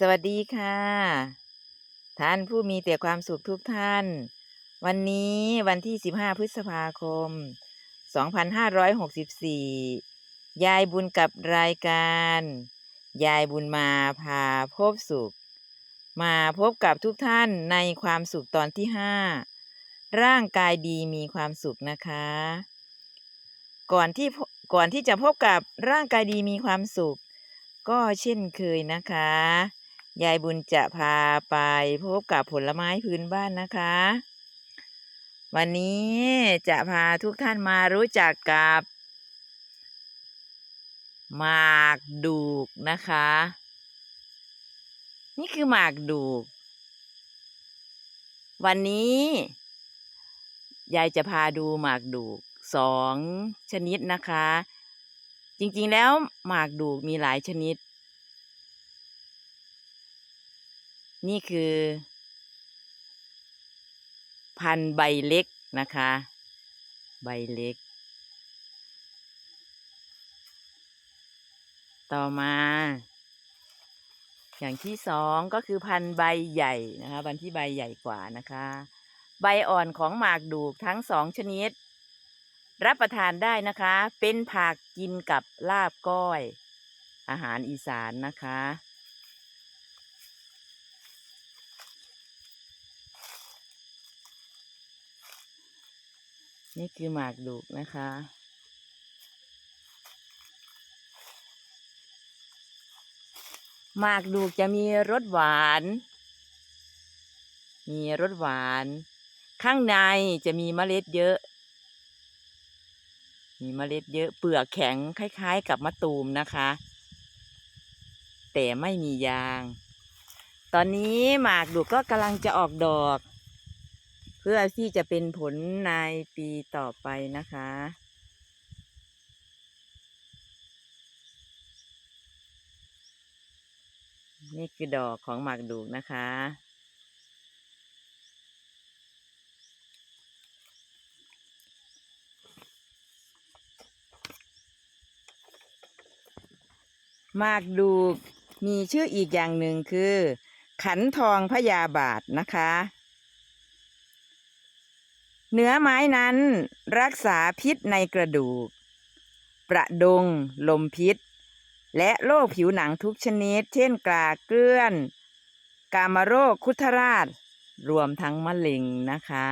สวัสดีค่ะ ท่านผู้มีแต่ความสุขทุกท่าน วันนี้วันที่ 15 พฤษภาคม 2564 ยายบุญกับรายการ ยายบุญมาพาพบสุข มาพบกับทุกท่านในความสุขตอนที่ 5 ร่างกายดีมีความสุขนะคะ ก่อนที่ก่อนที่จะพบกับร่างกายดีมีความสุข ก็เช่นเคยนะคะ ยายบุญจะพาไปพบกับผลไม้พื้นบ้านนะคะ วันนี้จะพาทุกท่านมารู้จักกับหมากดูกนะคะ นี่คือหมากดูก วันนี้ ยายจะพาดูหมากดูกสองชนิดนะคะ จริงๆแล้วหมากดูกมีหลายชนิด นี่คือ พันใบเล็กนะคะ ใบเล็ก ต่อมา อย่างที่สองก็คือพันใบใหญ่นะคะพันที่ใบใหญ่กว่านะคะ ใบอ่อนของหมากดูกทั้งสองชนิด รับประทานได้นะคะ เป็นผักกินกับลาบก้อย อาหารอีสานนะคะ นี่คือหมากดูกนะคะ หมากดูกจะมีรสหวาน มีรสหวาน ข้างในจะมีเมล็ดเยอะ มีเมล็ดเยอะ เปลือกแข็งคล้ายๆ กับมะตูมนะคะ แต่ไม่มียาง ตอนนี้หมากดูกก็กำลังจะออกดอก พื่อที่จะเป็นผลในปีต่อไปนะคะ นี่คือดอกของหมากดูกนะคะ หมากดูกมีชื่ออีกอย่างหนึ่งคือ ขันทองพญาบาทนะคะ เนื้อไม้นั้นรักษาพิษในกระดูก ประดง ลมพิษ และโรคผิวหนังทุกชนิด เช่นกลาเกลื่อน กามโรคคุทราช รวมทั้งมะเร็งนะคะ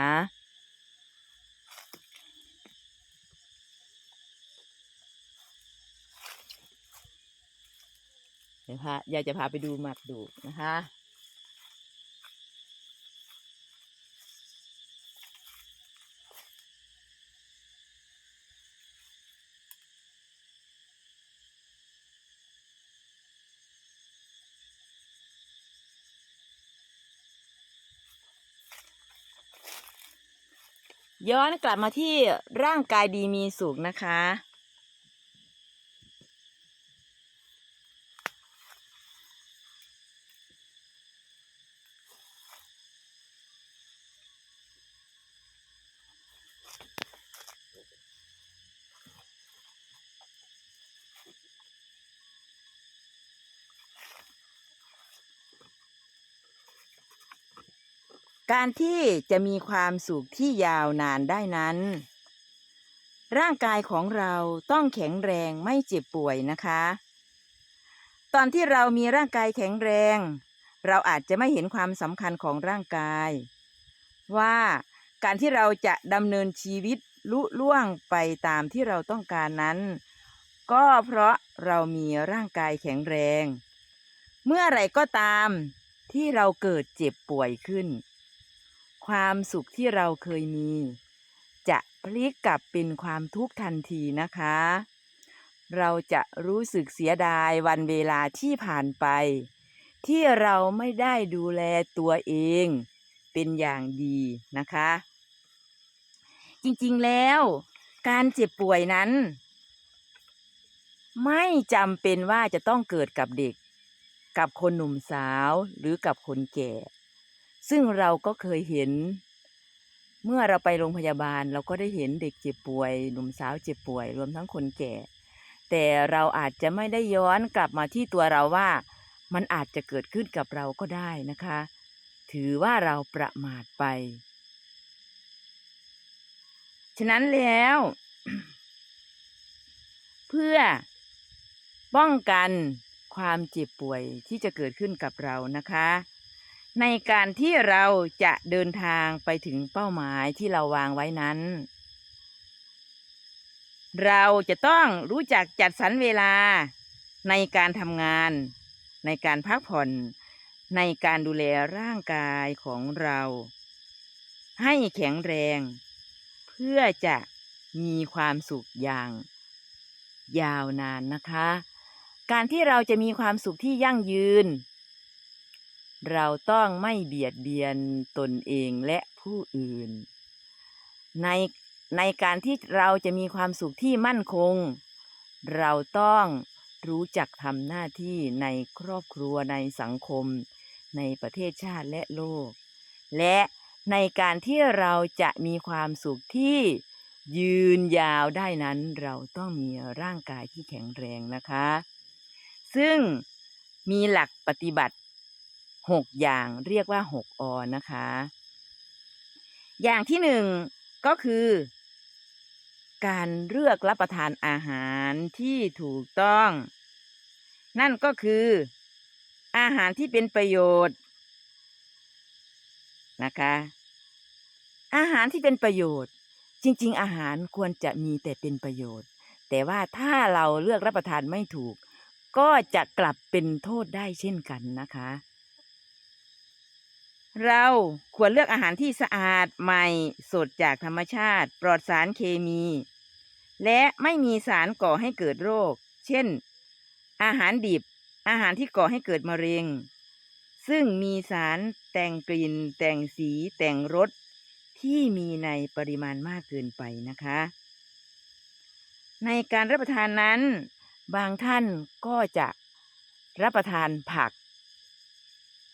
เดี๋ยวพายายจะพาไปดูหมากดูกนะคะ ย้อนกลับมาที่ร่างกายดีมีสุขนะคะ การที่จะมีความสุขที่ยาวนานได้นั้น ร่างกายของเราต้องแข็งแรงไม่เจ็บป่วยนะคะ ตอนที่เรามีร่างกายแข็งแรง เราอาจจะไม่เห็นความสำคัญของร่างกาย ว่าการที่เราจะดำเนินชีวิตลุล่วงไปตามที่เราต้องการนั้น ก็เพราะเรามีร่างกายแข็งแรง เมื่อไรก็ตามที่เราเกิดเจ็บป่วยขึ้น ความสุขที่เราเคยมี จะพลิกกลับเป็นความทุกข์ทันทีนะคะ เราจะรู้สึกเสียดายวันเวลาที่ผ่านไป ที่เราไม่ได้ดูแลตัวเองเป็นอย่างดีนะคะ จริงๆแล้วการเจ็บป่วยนั้น ไม่จำเป็นว่าจะต้องเกิดกับเด็ก กับคนหนุ่มสาวหรือกับคนแก่ ซึ่งเราก็เคยเห็น เมื่อเราไปโรงพยาบาล เราก็ได้เห็นเด็กเจ็บป่วย หนุ่มสาวเจ็บป่วย รวมทั้งคนแก่ แต่เราอาจจะไม่ได้ย้อนกลับมาที่ตัวเราว่า มันอาจจะเกิดขึ้นกับเราก็ได้นะคะ ถือว่าเราประมาทไป ฉะนั้นแล้ว เพื่อป้องกันความเจ็บป่วยที่จะเกิดขึ้นกับเรานะคะ ในการที่เราจะเดินทางไปถึงเป้าหมายที่เราวางไว้นั้น เราจะต้องรู้จักจัดสรรเวลาในการทำงาน ในการพักผ่อนในการดูแลร่างกายของเรา ให้แข็งแรง เพื่อจะมีความสุขอย่าง ยาวนานนะคะ การที่เราจะมีความสุขที่ยั่งยืน เราต้องไม่เบียดเบียนตนเองและผู้อื่น ในในการที่เราจะมีความสุขที่มั่นคง เราต้องรู้จักทำหน้าที่ในครอบครัวในสังคม ในประเทศชาติและโลก และในการที่เราจะมีความสุขที่ยืนยาวได้นั้น เราต้องมีร่างกายที่แข็งแรงนะคะ ซึ่งมีหลักปฏิบัติ 6อย่างเรียกว่า6อนะคะ อย่างที่หนึ่งก็คือ การเลือกรับประทานอาหารที่ถูกต้อง นั่นก็คือ อาหารที่เป็นประโยชน์นะคะ อาหารที่เป็นประโยชน์ จริง ๆ อาหารควรจะมีแต่เป็นประโยชน์ แต่ว่าถ้าเราเลือกรับประทานไม่ถูก ก็จะกลับเป็นโทษได้เช่นกันนะคะ เราควรเลือกอาหารที่สะอาดใหม่สดจากธรรมชาติ ปลอดสารเคมี และไม่มีสารก่อให้เกิดโรค เช่น อาหารดิบ อาหารที่ก่อให้เกิดมะเร็ง ซึ่งมีสารแต่งกลิ่น แต่งสี แต่งรสที่มีในปริมาณมากเกินไปนะคะ ในการรับประทานนั้น บางท่านก็จะรับประทานผัก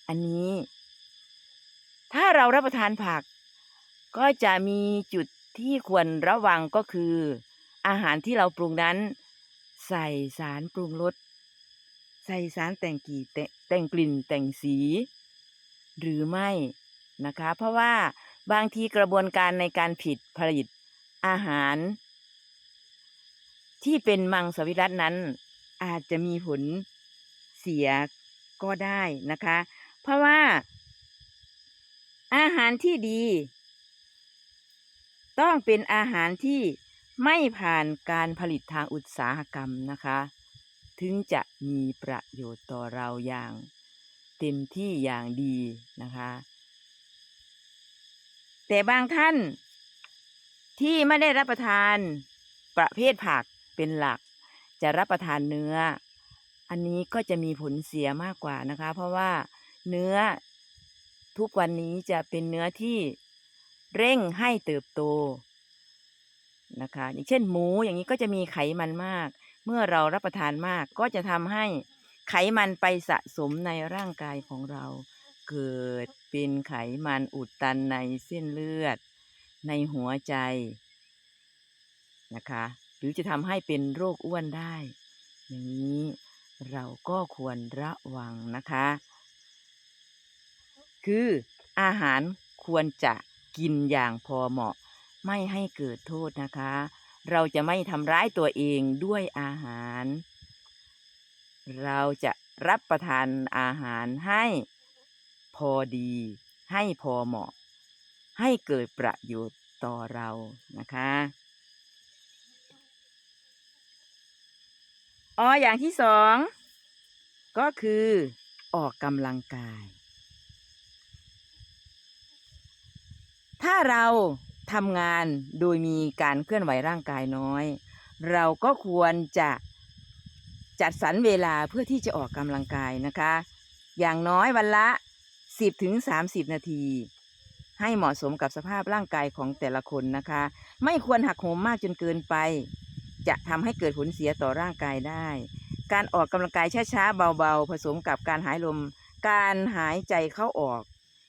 อันนี้ เรารับประทานผัก ก็จะมีจุดที่ควรระวังก็คือ อาหารที่เราปรุงนั้น ใส่สารปรุงรสใส่สารแต่งกลิ่นแต่แต่งกลิ่นแต่งสี หรือไม่นะคะ เพราะว่าบางทีกระบวนการในการผิดผลิตอาหาร ที่เป็นมังสวิรัตนั้น อาจจะมีผลเสียก็ได้นะคะ เพราะว่า อาหารที่ดี ต้องเป็นอาหารที่ไม่ผ่านการผลิตทางอุตสาหกรรมนะคะ ถึงจะมีประโยชน์ต่อเราอย่างเต็มที่อย่างดีนะคะ แต่บางท่านที่ไม่ได้รับประทานประเภทผักเป็นหลัก จะรับประทานเนื้อ อันนี้ก็จะมีผลเสียมากกว่านะคะ เพราะว่าเนื้อ ทุกวันนี้จะเป็นเนื้อที่เร่งให้เติบโตนะคะ อย่างเช่นหมูอย่างนี้ก็จะมีไขมันมาก เมื่อเรารับประทานมากก็จะทำให้ไขมันไปสะสมในร่างกายของเรา เกิดเป็นไขมันอุดตันในเส้นเลือด ในหัวใจนะคะ หรือจะทำให้เป็นโรคอ้วนได้ อย่างนี้เราก็ควรระวังนะคะ คืออาหารควรจะกินอย่างพอเหมาะ ไม่ให้เกิดโทษนะคะ เราจะไม่ทำร้ายตัวเองด้วยอาหาร เราจะรับประทานอาหารให้พอดี ให้พอเหมาะ ให้เกิดประโยชน์ต่อเรานะคะ อ๋ออย่างที่สอง ก็คือออกกำลังกาย ถ้าเราทำงานโดยมีการเคลื่อนไหวร่างกายน้อย เราก็ควรจะจัดสรรเวลาเพื่อที่จะออกกำลังกายนะคะ อย่างน้อยวันละ 10ถึง30 นาที ให้เหมาะสมกับสภาพร่างกายของแต่ละคนนะคะ ไม่ควรหักโหมมากจนเกินไป จะทำให้เกิดผลเสียต่อร่างกายได้ การออกกำลังกายช้าๆเบาๆ ผสมกับการหายลม การหายใจเข้าออก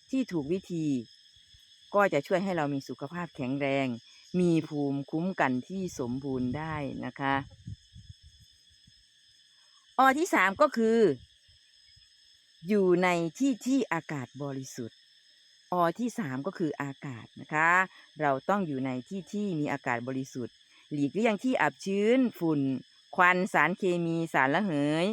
ที่ถูกวิธี ก็จะช่วยให้เรามีสุขภาพแข็งแรง มีภูมิคุ้มกันที่สมบูรณ์ได้นะคะอที่สามก็คือ อยู่ในที่ที่อากาศบริสุทธิ์อที่สามก็คืออากาศนะคะ เราต้องอยู่ในที่ที่มีอากาศบริสุทธิ์ หลีกเลี่ยงที่อับชื้น ฝุ่น ควันสารเคมีสารละเหย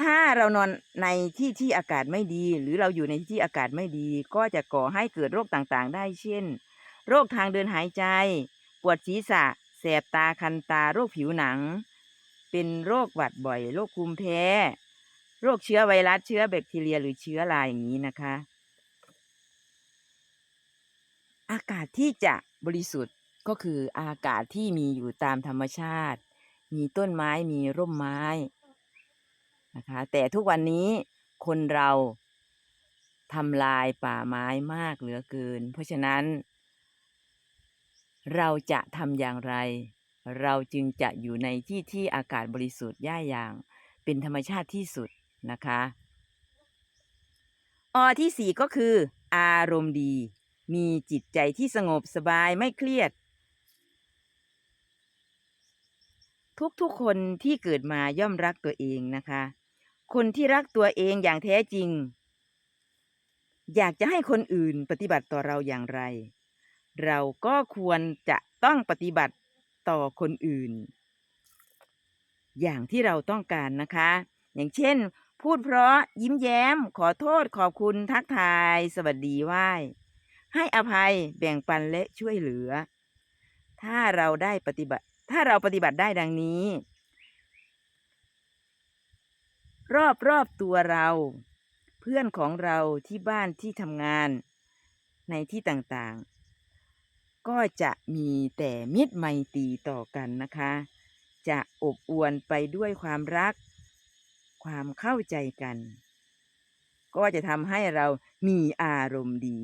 ถ้าเรานอนในที่ที่อากาศไม่ดี หรือเราอยู่ในที่ที่อากาศไม่ดี ก็จะก่อให้เกิดโรคต่างๆ ได้เช่น โรคทางเดินหายใจ ปวดศีรษะ แสบตาคันตา โรคผิวหนัง เป็นโรคหวัดบ่อย โรคภูมิแพ้ โรคเชื้อไวรัสเชื้อแบคทีเรียหรือเชื้อราอย่างนี้นะคะ อากาศที่จะบริสุทธิ์ก็คืออากาศที่มีอยู่ตามธรรมชาติ มีต้นไม้มีร่มไม้ นะคะ แต่ทุกวันนี้คนเราทำลายป่าไม้มากเหลือเกิน เพราะฉะนั้น เราจะทำอย่างไร เราจึงจะอยู่ในที่ที่อากาศบริสุทธิ์ย่าอย่าง เป็นธรรมชาติที่สุดนะคะอที่สี่ก็คือ อารมณ์ดี มีจิตใจที่สงบสบายไม่เครียด ทุกๆคนที่เกิดมาย่อมรักตัวเองนะคะ คนที่รักตัวเองอย่างแท้จริง อยากจะให้คนอื่นปฏิบัติต่อเราอย่างไร เราก็ควรจะต้องปฏิบัติต่อคนอื่น อย่างที่เราต้องการนะคะ อย่างเช่น พูดเพราะยิ้มแย้ม ขอโทษขอบคุณทักทาย สวัสดีไหว้ให้อภัยแบ่งปันและช่วยเหลือ ถ้าเราได้ปฏิบัติ ถ้าเราปฏิบัติได้ดังนี้ รอบรอบตัวเรา เพื่อนของเราที่บ้านที่ทำงานในที่ต่างๆ ก็จะมีแต่มิตรไมตรีต่อกันนะคะ จะอบอวลไปด้วยความรัก ความเข้าใจกัน ก็จะทำให้เรามีอารมณ์ดี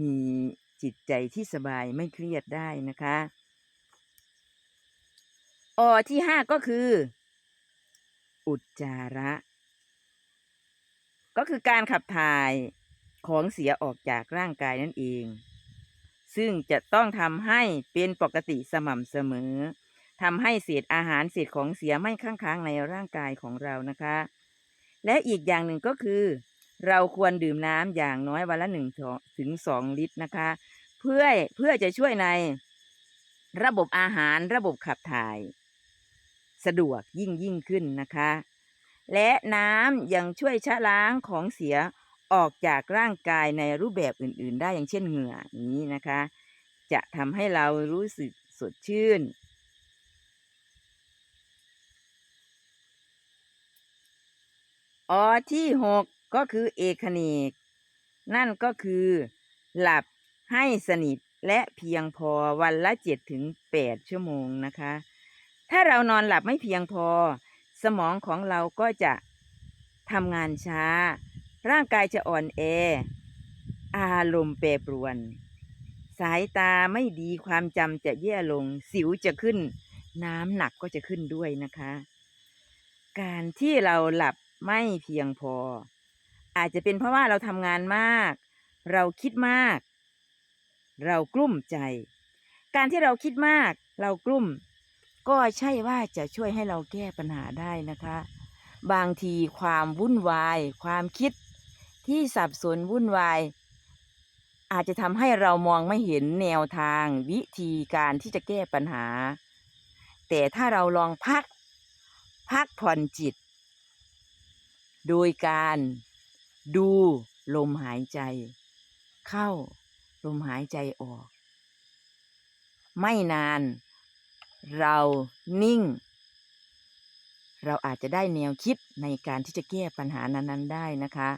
มีจิตใจที่สบายไม่เครียดได้นะคะอที่ห้าก็คือ อุจจาระ ก็คือการขับถ่ายของเสียออกจากร่างกายนั่นเอง ซึ่งจะต้องทำให้เป็นปกติสม่ำเสมอทำให้เศษอาหารเศษของเสียไม่ค้างค้างในร่างกายของเรานะคะ และอีกอย่างหนึ่งก็คือ เราควรดื่มน้ำอย่างน้อยวันละหนึ่งถึงสองลิตรนะคะ เพื่อเพื่อจะช่วยในระบบอาหารระบบขับถ่าย สะดวกยิ่งยิ่งขึ้นนะคะ และน้ำยังช่วยชะล้างของเสียออกจากร่างกายในรูปแบบอื่น ๆ ได้อย่างเช่นเหงื่อนี้นะคะ จะทำให้เรารู้สึกสดชื่น ออที่หกก็คือเอกเนกนั่นก็คือหลับให้สนิทและเพียงพอวันละเจ็ดถึงแปดชั่วโมงนะคะ ถ้าเรานอนหลับไม่เพียงพอ สมองของเราก็จะทำงานช้า ร่างกายจะอ่อนแอ อารมณ์แปรปรวน สายตาไม่ดีความจำจะแย่ลง สิวจะขึ้น น้ำหนักก็จะขึ้นด้วยนะคะ การที่เราหลับไม่เพียงพอ อาจจะเป็นเพราะว่าเราทำงานมาก เราคิดมาก เรากลุ้มใจ การที่เราคิดมาก เรากลุ้ม ก็ใช่ว่าจะช่วยให้เราแก้ปัญหาได้นะคะ บางทีความวุ่นวาย ความคิดที่สับสนวุ่นวาย อาจจะทำให้เรามองไม่เห็นแนวทางวิธีการที่จะแก้ปัญหา แต่ถ้าเราลองพัก พักผ่อนจิต โดยการดูลมหายใจ เข้าลมหายใจออก ไม่นาน เรานิ่ง เราอาจจะได้แนวคิดในการที่จะแก้ปัญหานั้นๆได้นะคะ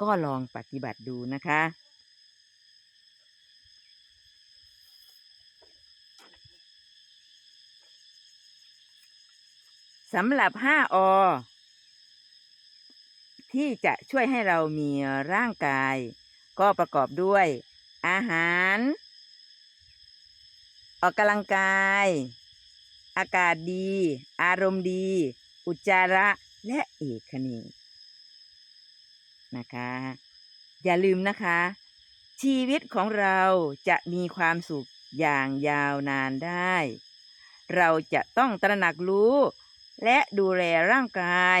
ก็ลองปฏิบัติดูนะคะสำหรับ 5 อ ที่จะช่วยให้เรามีร่างกาย ก็ประกอบด้วย อาหาร ออกกำลังกาย อากาศดี อารมณ์ดี อุจจาระ และเอกคเนกนะคะ อย่าลืมนะคะ ชีวิตของเราจะมีความสุขอย่างยาวนานได้ เราจะต้องตระหนักรู้ และดูแลร่างกาย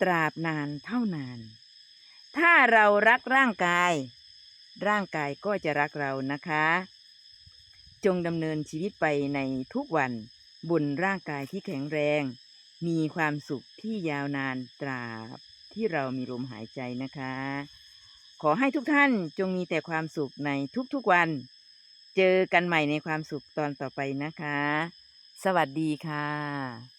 ตราบนานเท่านาน ถ้าเรารักร่างกาย ร่างกายก็จะรักเรานะคะ จงดำเนินชีวิตไปในทุกวันบนร่างกายที่แข็งแรง มีความสุขที่ยาวนานตราบที่เรามีลมหายใจนะคะ ขอให้ทุกท่านจงมีแต่ความสุขในทุกๆวัน เจอกันใหม่ในความสุขตอนต่อไปนะคะ สวัสดีค่ะ